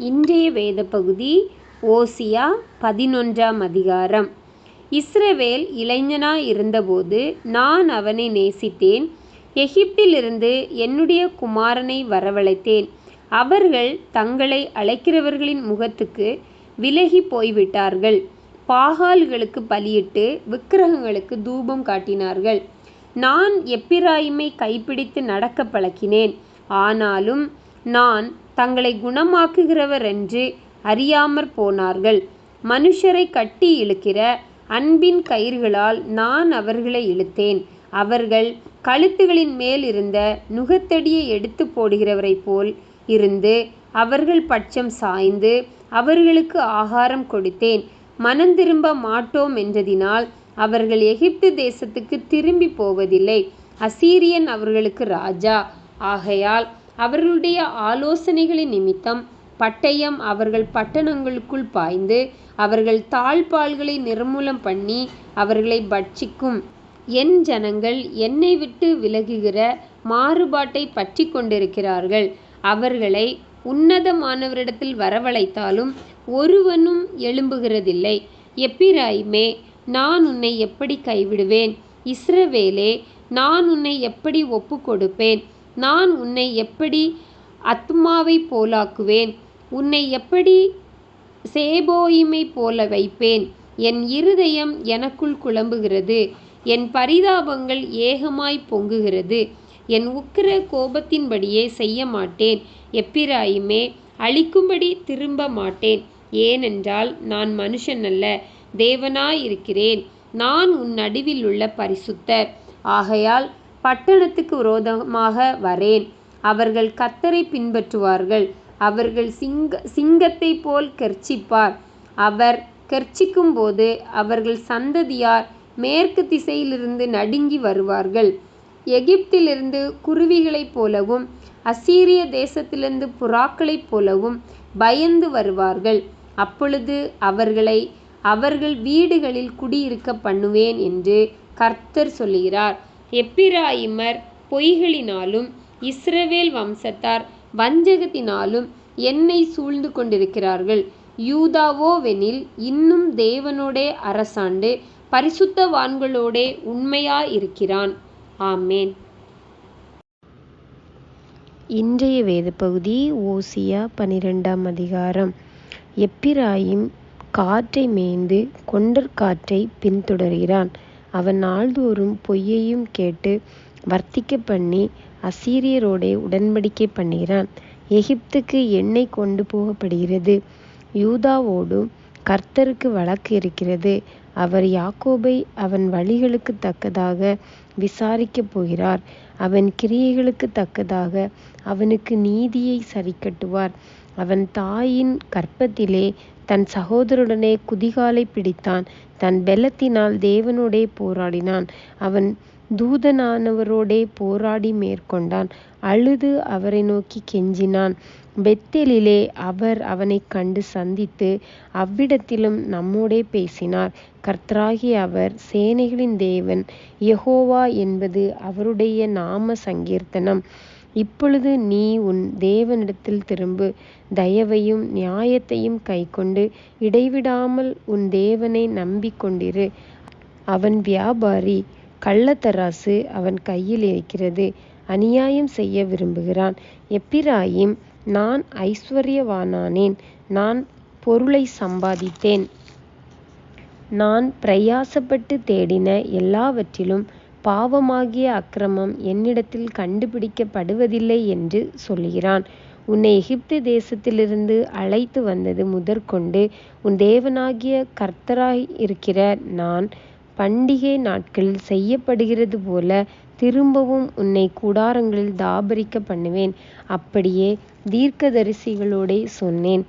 இன்றைய வேத பகுதி ஓசியா பதினொன்றாம் அதிகாரம். இஸ்ரவேல் இளைஞனாய் இருந்தபோது நான் அவனை நேசித்தேன். எகிப்திலிருந்து என்னுடைய குமாரனை வரவழைத்தேன். அவர்கள் தங்களை அழைக்கிறவர்களின் முகத்துக்கு விலகி போய்விட்டார்கள். பாகால்களுக்கு பலியிட்டு விக்கிரகங்களுக்கு தூபம் காட்டினார்கள். நான் எப்பிராயிமை கைப்பிடித்து நடக்க பழக்கினேன். ஆனாலும் நான் தங்களை குணமாக்குகிறவர் என்று அறியாமற் போனார்கள். மனுஷரை கட்டி இழுக்கிற அன்பின் கயிறுகளால் நான் அவர்களை இழுத்தேன். அவர்கள் கழுத்துகளின் மேல் இருந்த நுகத்தடியை எடுத்து போடுகிறவரைப் போல் இருந்து அவர்கள் பட்சம் சாய்ந்து அவர்களுக்கு ஆகாரம் கொடுத்தேன். மனந்திரும்ப மாட்டோம் என்றதினால் அவர்கள் எகிப்து தேசத்துக்கு திரும்பி போவதில்லை. அசீரியன் அவர்களுக்கு ராஜா. ஆகையால் அவர்களுடைய ஆலோசனைகளின் நிமித்தம் பட்டயம் அவர்கள் பட்டணங்களுக்குள் பாய்ந்து அவர்கள் தாழ்பால்களை நிர்மூலம் பண்ணி அவர்களை பட்சிக்கும். என் ஜனங்கள் என்னை விட்டு விலகுகிற மாறுபாட்டை பற்றி கொண்டிருக்கிறார்கள். அவர்களை உன்னதமானவரிடத்தில் வரவழைத்தாலும் ஒருவனும் எழும்புகிறதில்லை. எப்பிராயுமே நான் உன்னை எப்படி கைவிடுவேன்? இஸ்ரவேலே நான் உன்னை எப்படி ஒப்புக்கொடுப்பேன்? நான் உன்னை எப்படி அத்மாவை போலாக்குவேன்? உன்னை எப்படி சேபோயிமை போல வைப்பேன்? என் இருதயம் எனக்குள் குழம்புகிறது. என் பரிதாபங்கள் ஏகமாய் பொங்குகிறது. என் உக்கிர கோபத்தின்படியே செய்ய மாட்டேன். எப்பிராயுமே அழிக்கும்படி திரும்ப மாட்டேன். ஏனென்றால் நான் மனுஷன் அல்ல தேவனாயிருக்கிறேன். நான் உன் நடுவில் உள்ள பரிசுத்தர். ஆகையால் பட்டணத்துக்கு விரோதமாக வரேன். அவர்கள் கத்தரை பின்பற்றுவார்கள். அவர்கள் சிங்க சிங்கத்தை போல் கர்ச்சிப்பார். அவர் கர்ச்சிக்கும்போது அவர்கள் சந்ததியார் மேற்கு திசையிலிருந்து நடுங்கி வருவார்கள். எகிப்திலிருந்து குருவிகளைப் போலவும் அசீரிய தேசத்திலிருந்து புறாக்களைப் போலவும் பயந்து வருவார்கள். அப்பொழுது அவர்களை அவர்கள் வீடுகளில் குடியிருக்க பண்ணுவேன் என்று கர்த்தர் சொல்லுகிறார். எப்பிராயிமர் பொய்களினாலும் இஸ்ரவேல் வம்சத்தார் வஞ்சகத்தினாலும் என்னை சூழ்ந்து கொண்டிருக்கிறார்கள். யூதாவோவெனில் இன்னும் தேவனோடே அரசாண்டு பரிசுத்தவான்களோடே உண்மையாயிருக்கிறான். ஆமேன். இன்றைய வேத பகுதி ஓசியா பனிரெண்டாம் அதிகாரம். எப்பிராயிம் காற்றை மேய்ந்து கொண்டற்காற்றை பின்தொடர்கிறான். அவன் நாள்தோறும் பொய்யையும் கேட்டு வர்த்திக்க பண்ணி அசீரியரோடே உடன்படிக்கை பண்ணுகிறான். எகிப்துக்கு எண்ணெய் கொண்டு போகப்படுகிறது. யூதாவோடும் கர்த்தருக்கு வழக்கு இருக்கிறது. அவர் யாக்கோபை அவன் வழிகளுக்கு தக்கதாக விசாரிக்கப் போகிறார். அவன் கிரியைகளுக்கு தக்கதாக அவனுக்கு நீதியை சரிக்கட்டுவார். அவன் தாயின் கற்பத்திலே தன் சகோதரனுடனே குதிகாலை பிடித்தான். தன் பெலத்தினால் தேவனோடே போராடினான். அவன் தூதனானவரோடே போராடி மேற்கொண்டான். அழுது அவரை நோக்கி கெஞ்சினான். பெத்தேலிலே அவர் அவனை கண்டு சந்தித்து அவ்விடத்திலும் நம்மோடே பேசினார். கர்த்தராகி அவர் சேனைகளின் தேவன் யெகோவா என்பது அவருடைய நாம சங்கீர்த்தனம். இப்பொழுது நீ உன் தேவனிடத்தில் திரும்பு. தயவையும் நியாயத்தையும் கைக்கொண்டு இடைவிடாமல் உன் தேவனை நம்பிக்கொண்டிரு. அவன் வியாபாரி கள்ளத்தராசு அவன் கையில் இருக்கிறது. அநியாயம் செய்ய விரும்புகிறான். எப்பிராயிம் நான் ஐஸ்வர்யவானானேன். நான் பொருளை சம்பாதித்தேன். நான் பிரயாசப்பட்டு தேடின எல்லாவற்றிலும் பாவமாகிய அக்கிரமம் என்னிடத்தில் கண்டுபிடிக்கப்படுவதில்லை என்று சொல்கிறான் உன்னை எகிப்து தேசத்திலிருந்து அழைத்து வந்தது முதற்கொண்டு உன் தேவனாகிய கர்த்தராய் இருக்கிற நான் பண்டிகை நாட்களில் செய்யப்படுகிறது போல திரும்பவும் உன்னை கூடாரங்களில் தாபரிக்க பண்ணுவேன். அப்படியே தீர்க்கதரிசிகளோடே சொன்னேன்.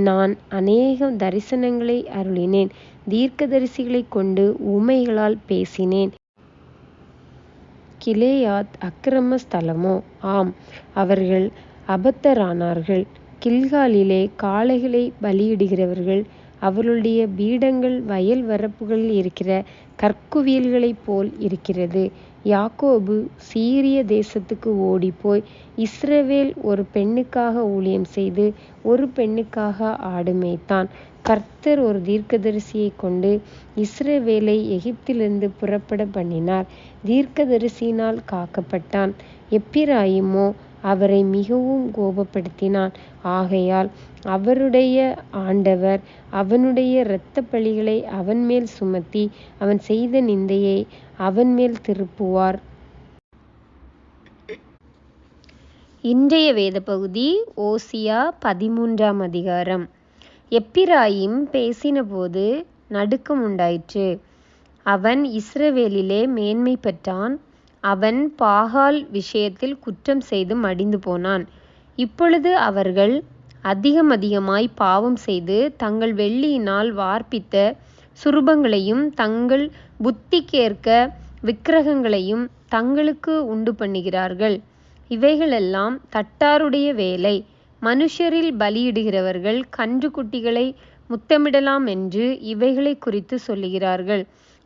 நான் அநேக தரிசனங்களை அருளினேன். தீர்க்கதரிசிகளைக் கொண்டு உமைகளால் பேசினேன். கிலேயாத் அக்கிரம ஸ்தலமோ ஆம் அவர்கள் அபத்தரானார்கள் கில்காலிலே காளைகளை பலியிடுகிறவர்கள் அவர்களுடைய பீடங்கள் வயல் வரப்புகளில் இருக்கிற கற்குவியல்களைப் போல் இருக்கிறது. யாக்கோபு சீரிய தேசத்துக்கு ஓடிப்போய் இஸ்ரவேல் ஒரு பெண்ணுக்காக ஊழியம் செய்து ஒரு பெண்ணுக்காக ஆடு மேய்த்தான். கர்த்தர் ஒரு தீர்க்கதரிசியைக் கொண்டு இஸ்ரவேலை எகிப்திலிருந்து புறப்பட பண்ணினார். தீர்க்கதரிசியினால் காக்கப்பட்டான். எப்பிராயிமோ அவரை மிகவும் கோபப்படுத்தினான். ஆகையால் அவருடைய ஆண்டவர் அவனுடைய இரத்த பலிகளை அவன் மேல் சுமத்தி அவன் செய்த நிந்தையை அவன் மேல் திருப்புவார். இன்றைய வேத பகுதி ஓசியா பதிமூன்றாம் அதிகாரம். எப்பிராயீம் பேசினபோது நடுக்கம் உண்டாயிற்று. அவன் இஸ்ரவேலிலே மேன்மை பெற்றான். அவன் பாகால் விஷயத்தில் குற்றம் செய்து மடிந்து போனான். இப்பொழுது அவர்கள் அதிகமதிகமாய்ப் பாவம் செய்து தங்கள் வெள்ளியினால் வார்ப்பித்த சுரூபங்களையும் தங்கள் புத்திக்கேற்க விக்கிரகங்களையும் தங்களுக்கு உண்டு பண்ணுகிறார்கள் இவைகளெல்லாம் தட்டாருடைய வேலை. மனுஷரில் பலியிடுகிறவர்கள் கன்றுக்குட்டிகளை முத்தமிடலாமென்று இவைகளை குறித்து சொல்லுகிறார்கள்.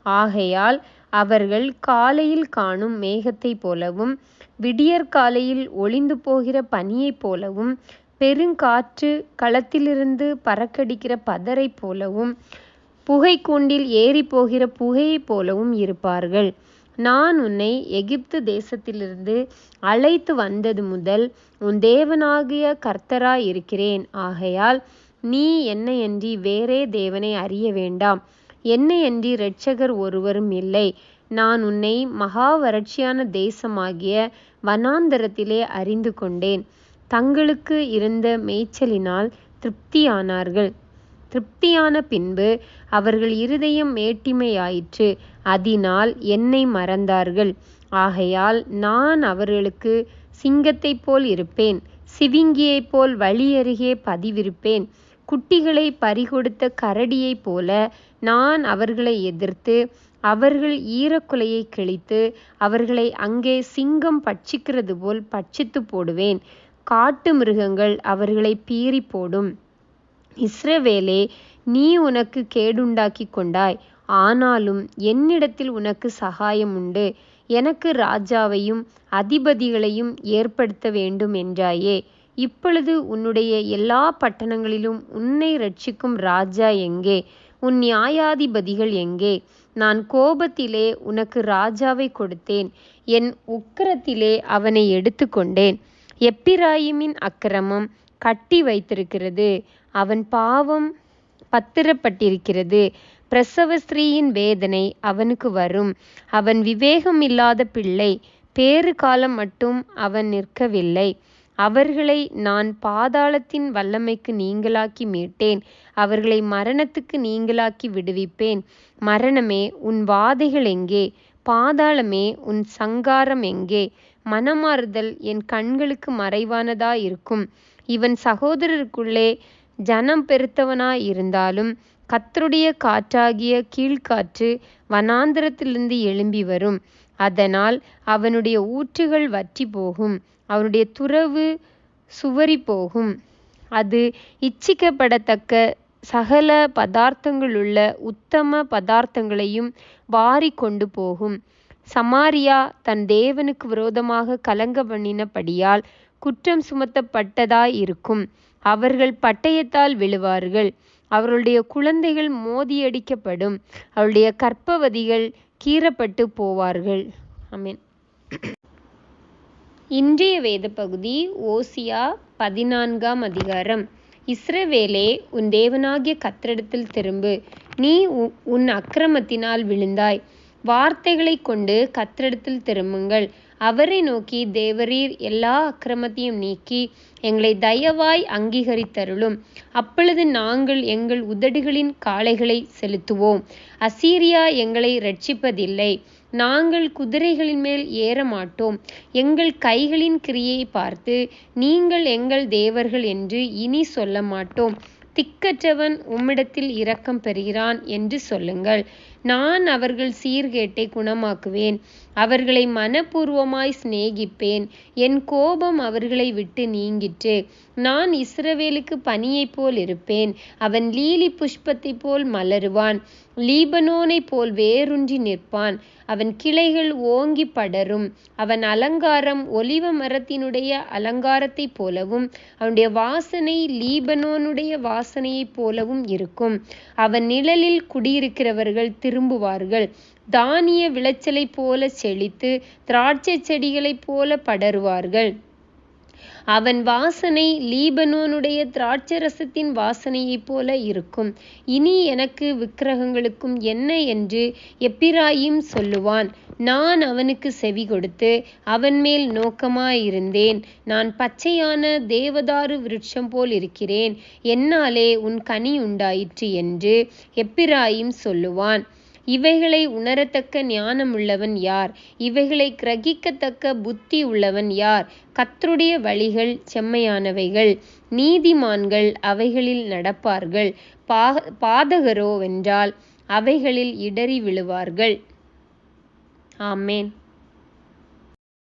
ஆகையால் அவர்கள் காலையில் காணும் மேகத்தைப் போலவும் விடியற்காலையில் ஒழிந்துபோகிற பனியைப் போலவும் பெருங்காற்று களத்திலிருந்து பறக்கடிக்கிற பதரைப் போலவும் புகைக்கூண்டில் ஏறிப்போகிற புகையைப் போலவும் இருப்பார்கள். நான் உன்னை எகிப்து தேசத்திலிருந்து அழைத்து வந்தது முதல் உன் தேவனாகிய கர்த்தராயிருக்கிறேன். ஆகையால் நீ என்னையன்றி வேறே தேவனை அறிய வேண்டாம். என்னையன்றி இரட்சகர் ஒருவரும் இல்லை. நான் உன்னை மகா வறட்சியான தேசமாகிய வனாந்தரத்திலே அறிந்து கொண்டேன். தங்களுக்கு இருந்த மேய்ச்சலினால் திருப்தியானார்கள். திருப்தியான பின்பு அவர்கள் இருதயம் மேட்டிமையாயிற்று. அதினால் என்னை மறந்தார்கள். ஆகையால் நான் அவர்களுக்கு சிங்கத்தைப் போல் இருப்பேன். சிவிங்கியைப் போல் வழியருகே பதிவிருப்பேன். குட்டிகளை பறிகொடுத்த கரடியைப் போல நான் அவர்களை எதிர்த்து அவர்கள் ஈரக்குலையை கிழித்து அவர்களை அங்கே சிங்கம் பட்சிக்கிறது போல் பட்சித்து போடுவேன். காட்டு மிருகங்கள் அவர்களைப் பீறிப்போடும். இஸ்ரவேலே நீ உனக்கு கேடுண்டாக்கி கொண்டாய். ஆனாலும் என்னிடத்தில் உனக்கு சகாயம் உண்டு. எனக்கு ராஜாவையும் அதிபதிகளையும் ஏற்படுத்த வேண்டும் என்றாயே. இப்பொழுது உன்னுடைய எல்லா பட்டணங்களிலும் உன்னை ரட்சிக்கும் ராஜா எங்கே? உன் நியாயாதிபதிகள் எங்கே? நான் கோபத்திலே உனக்கு ராஜாவை கொடுத்தேன். என் உக்கரத்திலே அவனை எடுத்துக்கொண்டேன். எப்பிராயிமின் அக்கிரமம் கட்டி வைத்திருக்கிறது. அவன் பாவம் பத்திரப்பட்டிருக்கிறது. பிரசவ ஸ்திரீயின் வேதனை அவனுக்கு வரும். அவன் விவேகம் இல்லாத பிள்ளை. வேறு காலம் மட்டும் அவன் நிற்கவில்லை. அவர்களை நான் பாதாளத்தின் வல்லமைக்கு நீங்களாக்கி மீட்டேன். அவர்களை மரணத்துக்கு நீங்களாக்கி விடுவிப்பேன். மரணமே உன் வாதைகள் எங்கே? பாதாளமே உன் சங்காரம் எங்கே? மனமாறுதல் என் கண்களுக்கு மறைவானதாயிருக்கும். இவன் சகோதரருக்குள்ளே ஜனம் பெருத்தவனாயிருந்தாலும் கத்தருடைய காற்றாகிய கீழ்காற்று வனாந்திரத்திலிருந்து எழும்பி வரும். அதனால் அவனுடைய ஊற்றுகள் வற்றிப்போகும். அவனுடைய துறவு சுவரி போகும் அது இச்சிக்கப்படத்தக்க சகல பதார்த்தங்களுள்ள உத்தம பதார்த்தங்களையும் வாரிக் கொண்டுபோகும். சமாரியா தன் தேவனுக்கு விரோதமாக கலங்க பண்ணினபடியால் குற்றம் சுமத்தப்பட்டதாயிருக்கும். அவர்கள் பட்டயத்தால் விழுவார்கள். அவர்களுடைய குழந்தைகள் மோதியடிக்கப்படும். அவருடைய கற்பவதிகள் கீறப்பட்டு போவார்கள். அமீன் இன்றைய வேதபகுதி ஓசியா பதினான்காம் அதிகாரம். இஸ்ரவேலே உன் தேவனாகிய கர்த்தரிடத்தில் திரும்பு. நீ உன் அக்கிரமத்தினால் விழுந்தாய். வார்த்தைகளைக் கொண்டு கர்த்தரிடத்தில் திரும்புங்கள். அவரை நோக்கி தேவரீர் எல்லா அக்கிரமத்தையும் நீக்கி எங்களை தயவாய் அங்கீகரித்தருளும். அப்பொழுது நாங்கள் எங்கள் உதடுகளின் காளைகளை செலுத்துவோம். அசீரியா எங்களை ரட்சிப்பதில்லை நாங்கள் குதிரைகளின் மேல் ஏற மாட்டோம் எங்கள் கைகளின் கிரியை பார்த்து நீங்கள் எங்கள் தேவர்கள் என்று இனி சொல்ல மாட்டோம் திக்கற்றவன் உம்மிடத்தில் இரக்கம் பெறுகிறான் என்று சொல்லுங்கள். நான் அவர்கள் சீர்கேட்டை குணமாக்குவேன். அவர்களை மனப்பூர்வமாய் சிநேகிப்பேன். என் கோபம் அவர்களை விட்டு நீங்கிற்று. நான் இஸ்ரவேலுக்கு பனியைப் போல் இருப்பேன். அவன் லீலி புஷ்பத்தைப் போல் மலருவான். லீபனோனைப் போல் வேரூன்றி நிற்பான். அவன் கிளைகள் ஓங்கி படரும். அவன் அலங்காரம் ஒலிவ மரத்தினுடைய அலங்காரத்தைப் போலவும் அவனுடைய வாசனை லீபனோனுடைய வாசனையைப் போலவும் இருக்கும். அவன் நிழலில் குடியிருக்கிறவர்கள் திரும்புவார்கள். தானிய விளைச்சலைப் போல செழித்து திராட்சை செடிகளைப் போல படருவார்கள். அவன் வாசனை லீபனோனுடைய திராட்சரசத்தின் வாசனையைப் போல இருக்கும். இனி எனக்கு விக்கிரகங்களுக்கும் என்ன என்று எப்பிராயிம் சொல்லுவான். நான் அவனுக்கு செவி கொடுத்து அவன் மேல் நோக்கமாயிருந்தேன். நான் பச்சையான தேவதாரு விருட்சம் போல் இருக்கிறேன். என்னாலே உன் கனி உண்டாயிற்று என்று எப்பிராயிம் சொல்லுவான். இவைகளை உணரத்தக்க ஞானமுள்ளவன் யார்? இவைகளை கிரகிக்கத்தக்க புத்தி உள்ளவன் யார்? கத்தருடைய வழிகள் செம்மையானவைகள். நீதிமான்கள் அவைகளில் நடப்பார்கள். பா பாதகரோ வென்றால் அவைகளில் இடறி விழுவார்கள். ஆமேன்.